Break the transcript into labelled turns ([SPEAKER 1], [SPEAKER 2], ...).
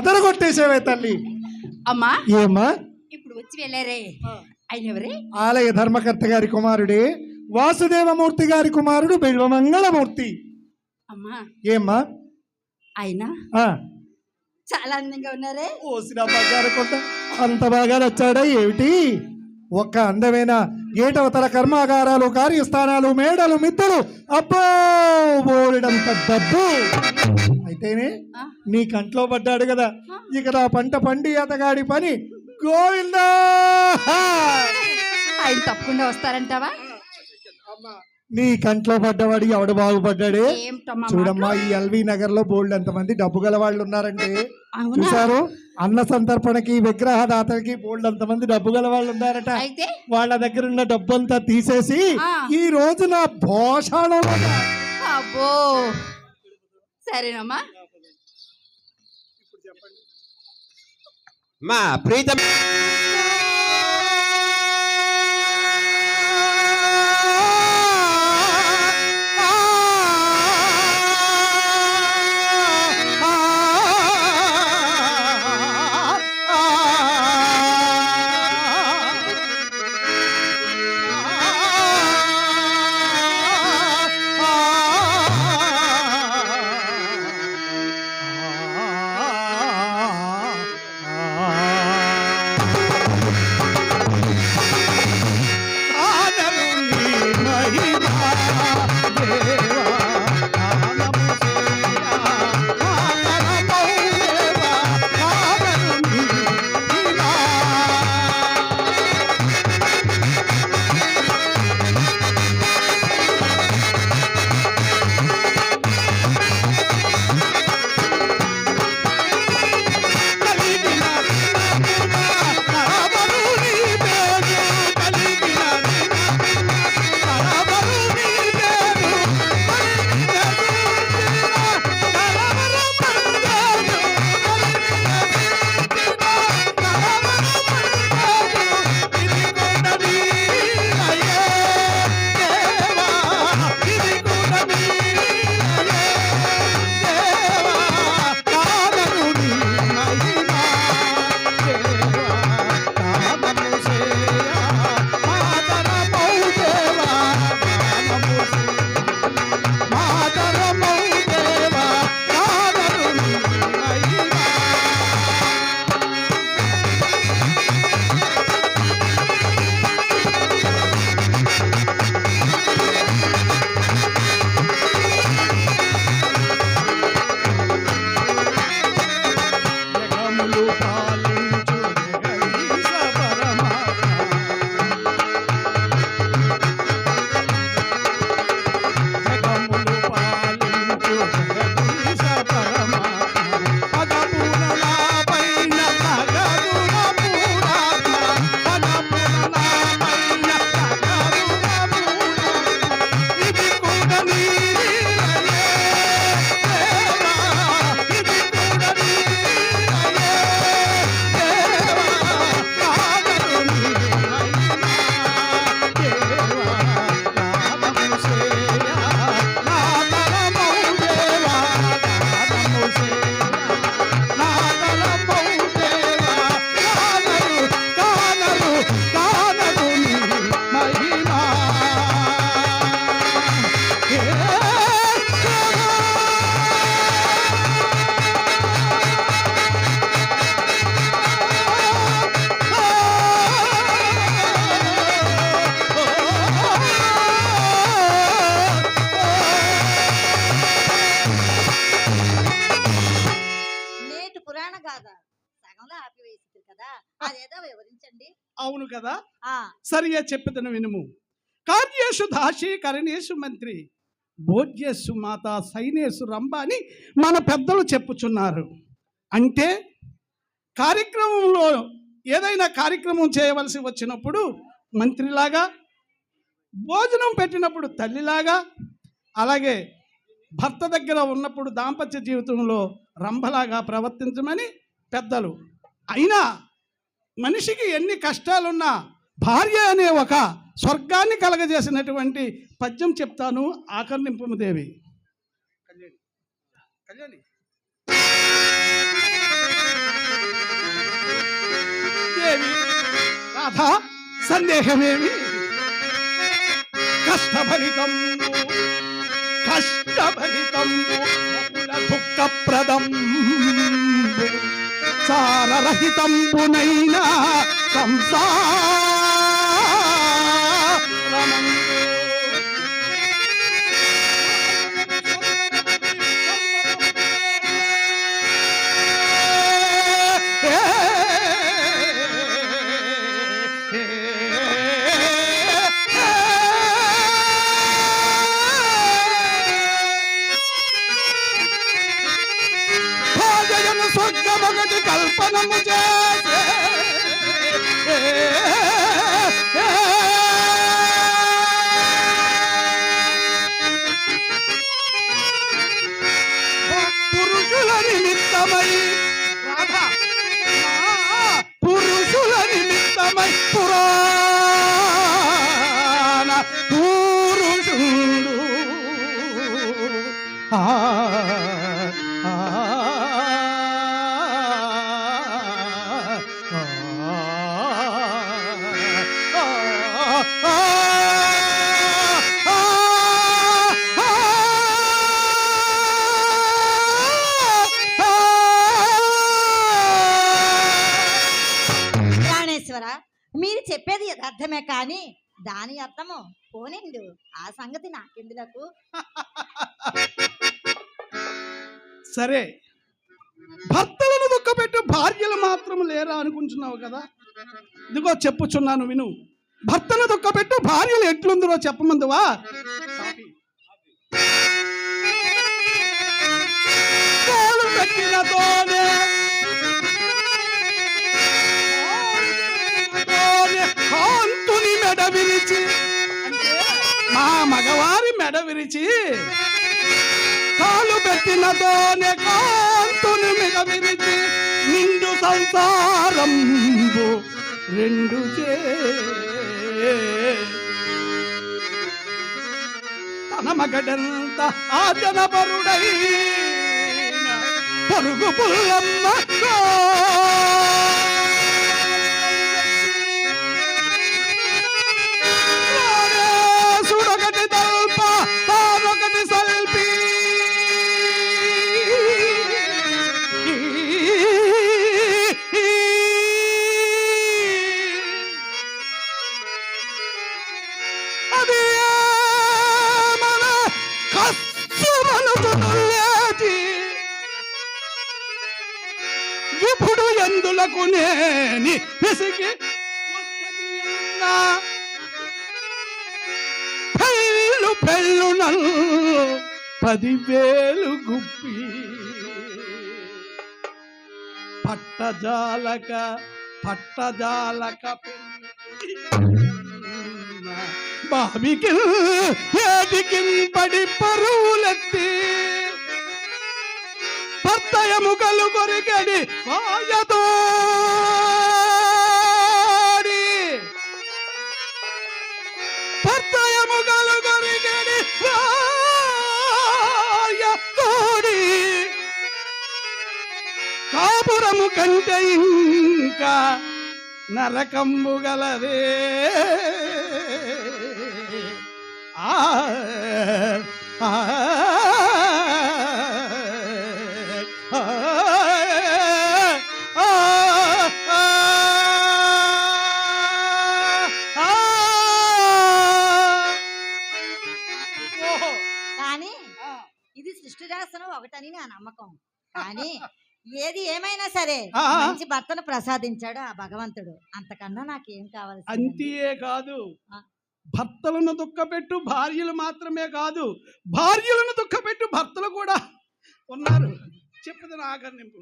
[SPEAKER 1] అదరగొట్టేసేవే తల్లి.
[SPEAKER 2] అమ్మా.
[SPEAKER 1] ఏమ్మా?
[SPEAKER 2] ఇప్పుడు వచ్చి వెళ్ళారే. ఆయన ఎవరే?
[SPEAKER 1] ఆలయ ధర్మకర్త గారి కుమారుడే వాసుదేవమూర్తి గారి కుమారుడు బిల్వమంగళమూర్తి
[SPEAKER 2] అమ్మా.
[SPEAKER 1] ఏమ్మా?
[SPEAKER 2] ఆయన?
[SPEAKER 1] ఆ,
[SPEAKER 2] చాలా అందంగా ఉన్నారే.
[SPEAKER 1] ఓసిన బంగారు కొండ అంత బాగా నచ్చాడా ఏమిటి? ఒక్క అందమైన ఏటవతర కర్మాగారాలు కార్యస్థానాలు మేడలు మిద్దలు అబ్బో బోలెడంత డబ్బు. అయితేనే నీ కంట్లో పడ్డాడు కదా. ఇక నా పంట పండి అతగాడి పని. గోవిందా!
[SPEAKER 2] ఆయన తప్పకుండా వస్తారంటావా?
[SPEAKER 1] నీ కంట్లో పడ్డవాడు ఎవడు బాగుపడ్డాడే? చూడమ్మా? ఈ ఎల్వి నగర్లో బోల్డ్ ఎంతమంది డబ్బు గల వాళ్ళు ఉన్నారంటే చూసారు అన్న సంతర్పణకి విగ్రహదాతలకి బోల్డ్ అంతమంది డబ్బు గల వాళ్ళు ఉన్నారట.
[SPEAKER 2] అయితే?
[SPEAKER 1] వాళ్ళ దగ్గర ఉన్న డబ్బంతా తీసేసి
[SPEAKER 2] ఆ.
[SPEAKER 1] ఈ రోజు నా భోషాణం
[SPEAKER 2] అబ్బో! సరేనమ్మా.
[SPEAKER 3] మా ప్రీతం
[SPEAKER 4] సగంలో కదా. అదేదో వివరించండి.
[SPEAKER 5] అవును కదా. సరిగా చెప్పితను వినుము. కార్యేషు దాసి కరణేశు మంత్రి భోజ్యేసు మాత సైనేసు రంభ అని మన పెద్దలు చెప్పుచున్నారు. అంటే కార్యక్రమంలో ఏదైనా కార్యక్రమం చేయవలసి వచ్చినప్పుడు మంత్రిలాగా భోజనం పెట్టినప్పుడు తల్లిలాగా అలాగే భర్త దగ్గర ఉన్నప్పుడు దాంపత్య జీవితంలో రంభలాగా ప్రవర్తించమని పెద్దలు. అయినా మనిషికి ఎన్ని కష్టాలున్నా భార్య అనే ఒక స్వర్గాన్ని కలగజేసినటువంటి పద్యం చెప్తాను ఆకర్ణింపు దేవి.
[SPEAKER 3] సందేహమేమి? కష్టఫలితం కష్టఫలితం దుఃఖప్రదం. సారరహితంబునైనా సంసార ఒకటి కల్పనము చేసే. పురుషుల నిమిత్తమై రాధా, పురుషుల నిమిత్తమై
[SPEAKER 4] ప్రాణేశ్వర మీరు చెప్పేది యథార్థమే కానీ దాని అర్థము పోనిండు. ఆ సంగతి నాకెందులకు?
[SPEAKER 3] సరే. భర్తలను దుఃఖపెట్టు భార్యలు మాత్రం లేరా అనుకుంటున్నావు కదా? ఇదిగో చెప్పుచున్నాను విను. భర్తను దుఃఖపెట్టు భార్యలు ఎట్లుందరో చెప్పమందువా? కాలు పెట్టినతోనే తోనే కాంతుని మెడ విరిచి. మా మగవారి మెడ విరిచి. కాలు పెట్టినతోనే కాంతుని మెడ విరిచి. నిండు సంసారంబు రెండు చే తన మగడంత ఆజనపరుడై పరుగు పుల్లమ్మ ఎందులకు విసిగి పెళ్ళు పెళ్ళు నల్లు పదివేలు గుప్పి. పట్టజాలక పట్టజాలక బావికి ఏటికి పడి పరువులెత్తి. భర్తయము కలు కొరికడి వాయతోడి భర్తయము కలు కొరికడి వాయతోడి కాపురము కంటే ఇంకా నరకంబు గలదే. ఆ,
[SPEAKER 4] కానీ ఏది ఏమైనా సరే. మంచి భర్తను ప్రసాదించాడు ఆ భగవంతుడు. అంతకన్నా నాకేం కావాలి
[SPEAKER 3] అంతే కాదు. భర్తలను దుఃఖపెట్టు భార్యలు మాత్రమే కాదు భార్యలను దుఃఖపెట్టు భర్తలు కూడా ఉన్నారు. చెప్పుదని ఆకర్ణింపు